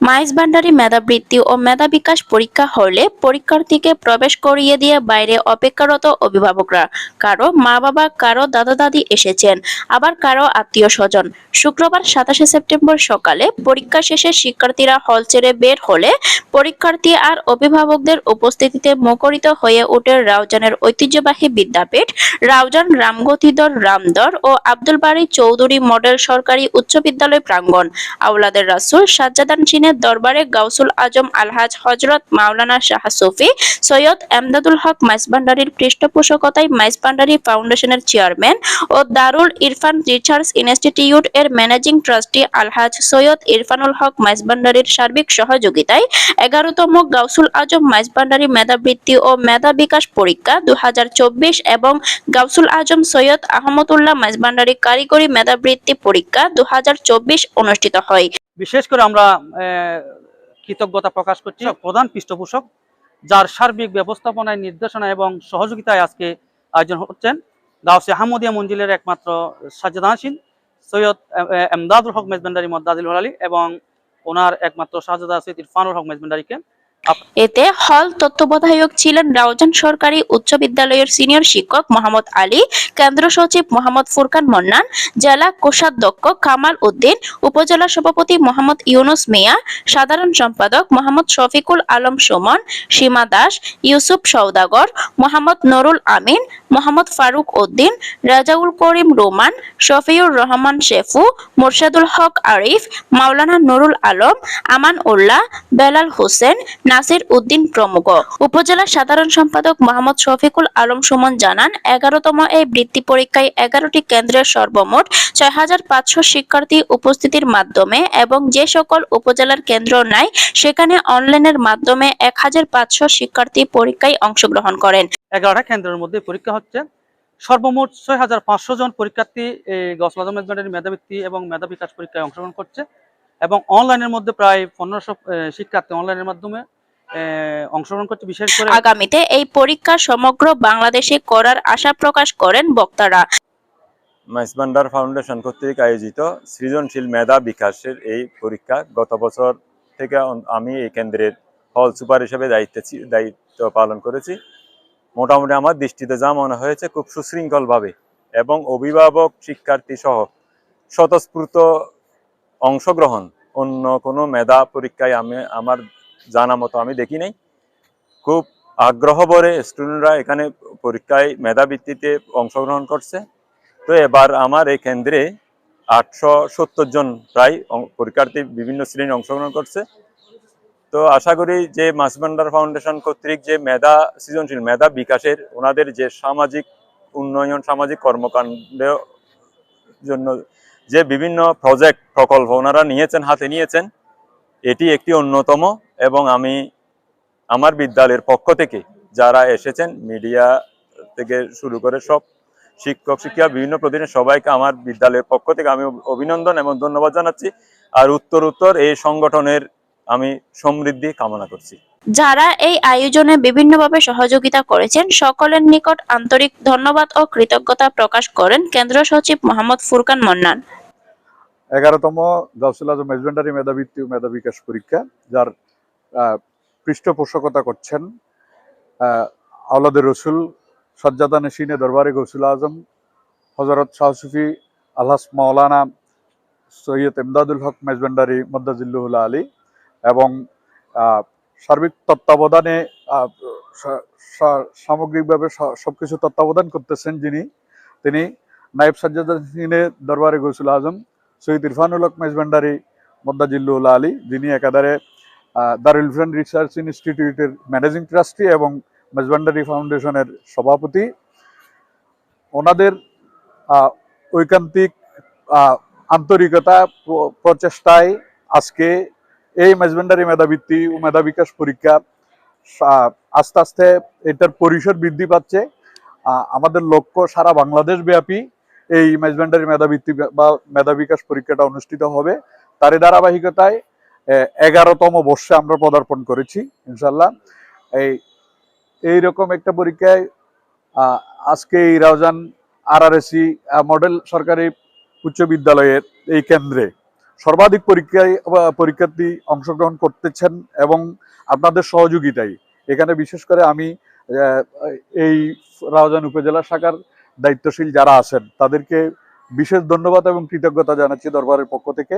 মাইজ ভান্ডারি মেধাবৃত্তি ও মেধা বিকাশ পরীক্ষা হলে পরীক্ষার্থীকে প্রবেশ করিয়ে দিয়ে বাইরে অপেক্ষারত অভিভাবকরা, কারও মা বাবা, কারও দাদা দাদি এসেছেন, আবার কারও আত্মীয় স্বজন। শুক্রবার সাতাশে সেপ্টেম্বর সকালে পরীক্ষা শেষে শিক্ষার্থীরা হল ছেড়ে বের হলে পরীক্ষার্থী আর অভিভাবকদের উপস্থিতিতে মুখরিত হয়ে ওঠে রাউজানের ঐতিহ্যবাহী বিদ্যাপীঠ, রাউজান রামগতিধর রামদর ও আব্দুল বারী চৌধুরী মডেল সরকারি উচ্চ বিদ্যালয় প্রাঙ্গণ। আউলাদের রাসুল সাজ্জাদান চীনের দরবারে গাউসুল আজম আলহাজ হজরত মাওলানা শাহ সুফি সৈয়দ এমদাদুল হক মাইসভান্ডারির পৃষ্ঠপোষকতায় মাইসভান্ডারি ফাউন্ডেশনের চেয়ারম্যান ও দারুল ইরফান রিসার্চ ইনস্টিটিউট এর ম্যানেজিং ট্রাস্টি আলহাজ সৈয়দ ইরফানুল হক মাইসভান্ডারির সার্বিক সহযোগিতায় এগারোতম গাউসুল আজম মাইসভান্ডারি মেধাবৃত্তি ও মেধা বিকাশ পরীক্ষা দু হাজার চব্বিশ এবং গাউসুল আজম সৈয়দ আহমদুল্লাহ মাইসভান্ডারি কারিগরি মেধাবৃত্তি পরীক্ষা দু হাজার চব্বিশ অনুষ্ঠিত হয়। বিশেষ করে আমরা কৃতজ্ঞতা প্রকাশ করছি প্রধান পৃষ্ঠপোষক যার সার্বিক ব্যবস্থাপনায় নির্দেশনা এবং সহযোগিতায় আজকে আয়োজন হচ্ছেন গাউসে আহমদিয়া মঞ্জিলের একমাত্র হাসিন সৈয়দ এমদাদুল হক মেজবেন্ডারি মদাদিল হলালি এবং ওনার একমাত্র শাহজাদা সৈয়দ ইরফানুল হক মেজবান্ডারিকে এতে হল তত্ত্বাবধায়ক ছিলেন রাউজান সরকারি উচ্চ বিদ্যালয়ের সিনিয়র শিক্ষক মোহাম্মদ আলী, কেন্দ্র সচিব মোহাম্মদ ফুরকান মন্নান, জেলা কোষাধ্যক্ষ কামাল উদ্দিন, উপজেলা সভাপতি মোহাম্মদ ইউনুস মিয়া, সাধারণ সম্পাদক মোহাম্মদ শফিকুল আলম সুমন, সীমা দাস, ইউসুফ সৌদাগর মোহাম্মদ নুরুল আমিন, মোহাম্মদ ফারুক উদ্দিন, রাজাউল করিম রোমান, শফিউর রহমান শেফু, মোরশেদুল হক আরিফ, মাওলানা নুরুল আলম, আমান উল্লাহ, বেলাল হোসেন নাসির উদ্দিন প্রমুখ। উপজেলা সাধারণ সম্পাদক মোহাম্মদ শফিকুল আলম সুমন জানান, এগারোতম এই বৃত্তি পরীক্ষায় এগারোটি কেন্দ্রের সর্বমোট ছয় হাজার পাঁচশো শিক্ষার্থী উপস্থিতির মাধ্যমে এবং যে সকল উপজেলার কেন্দ্র নাই, সেখানে অনলাইনের মাধ্যমে এক হাজার পাঁচশো শিক্ষার্থী পরীক্ষায় অংশগ্রহণ করেন। এগারোটা কেন্দ্রের মধ্যে পরীক্ষা হচ্ছে। সর্বমোট ছয় হাজার পাঁচশো জন পরীক্ষার্থী এই গসল আজম মেধাবৃত্তি এবং মেধা বিকাশ পরীক্ষায় অংশগ্রহণ করছে এবং অনলাইনের মধ্যে প্রায় পনেরোশো শিক্ষার্থী অনলাইনের মাধ্যমে অংশগ্রহণ করছে বিশেষ করে আগামীতে এই পরীক্ষা সমগ্র বাংলাদেশে করার আশা প্রকাশ করেন বক্তারা। মাইসবান্ডার ফাউন্ডেশন কর্তৃক আয়োজিত সৃজনশীল মেধা বিকাশের এই পরীক্ষা গত বছর থেকে আমি এই কেন্দ্রের হল সুপার হিসেবে দায়িত্ব দায়িত্ব পালন করেছি। মোটামুটি আমার দৃষ্টিতে যা মনে হয়েছে খুব সুশৃঙ্খলভাবে এবং অভিভাবক শিক্ষার্থী সহ স্বতঃস্ফূর্ত অংশগ্রহণ অন্য কোনো মেধা পরীক্ষায় আমি আমার জানা মতো আমি দেখি নাই। খুব আগ্রহ ভরে স্টুডেন্টরা এখানে পরীক্ষায় মেধা ভিত্তিতে অংশগ্রহণ করছে। তো এবার আমার এই কেন্দ্রে আটশো সত্তর জন প্রায় পরীক্ষার্থী বিভিন্ন শ্রেণি অংশগ্রহণ করছে। তো আশা করি যে মাসবান্ডার ফাউন্ডেশন কর্তৃক যে মেধা সৃজনশীল, মেধা বিকাশের ওনাদের যে সামাজিক উন্নয়ন, সামাজিক কর্মকাণ্ডের জন্য যে বিভিন্ন প্রজেক্ট প্রকল্প ওনারা নিয়েছেন, হাতে নিয়েছেন, এটি একটি অন্যতম। এবং আমি আমার বিদ্যালয়ের পক্ষ থেকে যারা এসেছেন মিডিয়া থেকে শুরু করে সব শিক্ষক শিক্ষিকা বিভিন্ন প্রতিদিন সবাইকে আমার বিদ্যালয়ের পক্ষ থেকে আমি অভিনন্দন এবং ধন্যবাদ জানাচ্ছি। আর উত্তর উত্তর এই সংগঠনের আমি সমৃদ্ধি কামনা করছি। যারা এই আয়োজনে বিভিন্নভাবে সহযোগিতা করেছেন সকলের নিকট আন্তরিক ধন্যবাদ ও কৃতজ্ঞতা প্রকাশ করেন কেন্দ্র সচিব মোহাম্মদ ফুরকান মন্নান। এগারোতম গাউসুল আজম মেজবেন্ডারি মেধাবৃত্তি ও মেধা বিকাশ পরীক্ষা যার পৃষ্ঠপোষকতা করছেন আহ, আওলাদের রসুল সজ্জাদা নসিনে দরবারে গৌসুল আজম হজরত শাহ সুফি আলহাস মাওলানা সৈয়দ এমদাদুল হক মেজবেন্ডারি মদ্দাজিল্লুহুল্লাহ আলী এবং সার্বিক তত্ত্বাবধানে সামগ্রিকভাবে স- সবকিছু তত্ত্বাবধান করতেছেন যিনি তিনি নাইব সাজ্জাদা নসিনে দরবারে গৌসুল আজম সৈয়দ ইরফানুল হক মেজবান্ডারি মদ্দাজিল্লুল্লাহ আলী যিনি একাধারে দারুল ইরফান রিসার্চ ইনস্টিটিউটের ম্যানেজিং ট্রাস্টি এবং মেজবান্ডারি ফাউন্ডেশনের সভাপতি। ওনাদের ঐকান্তিক আন্তরিকতা প্রচেষ্টায় আজকে এই মেজবান্ডারি মেধাবৃত্তি ও মেধা বিকাশ পরীক্ষা আস্তে আস্তে এটার পরিসর বৃদ্ধি পাচ্ছে। আমাদের লক্ষ্য সারা বাংলাদেশ ব্যাপী এই মেজবান্ডারি মেধাবৃত্তি বা মেধা বিকাশ পরীক্ষাটা অনুষ্ঠিত হবে। তারই ধারাবাহিকতায় এগারোতম বর্ষে আমরা পদার্পণ করেছি ইনশাল্লাহ এই, এইরকম একটা পরীক্ষায় আজকে এই রাউজান আরআরএসি মডেল সরকারি উচ্চ বিদ্যালয়ের এই কেন্দ্রে সর্বাধিক পরীক্ষায় পরীক্ষার্থী অংশগ্রহণ করতেছেন এবং আপনাদের সহযোগিতায়। এখানে বিশেষ করে আমি এই রাউজান উপজেলা শাখার দায়িত্বশীল যারা আছেন, তাদেরকে বিশেষ ধন্যবাদ এবং কৃতজ্ঞতা জানাচ্ছি দরবারের পক্ষ থেকে।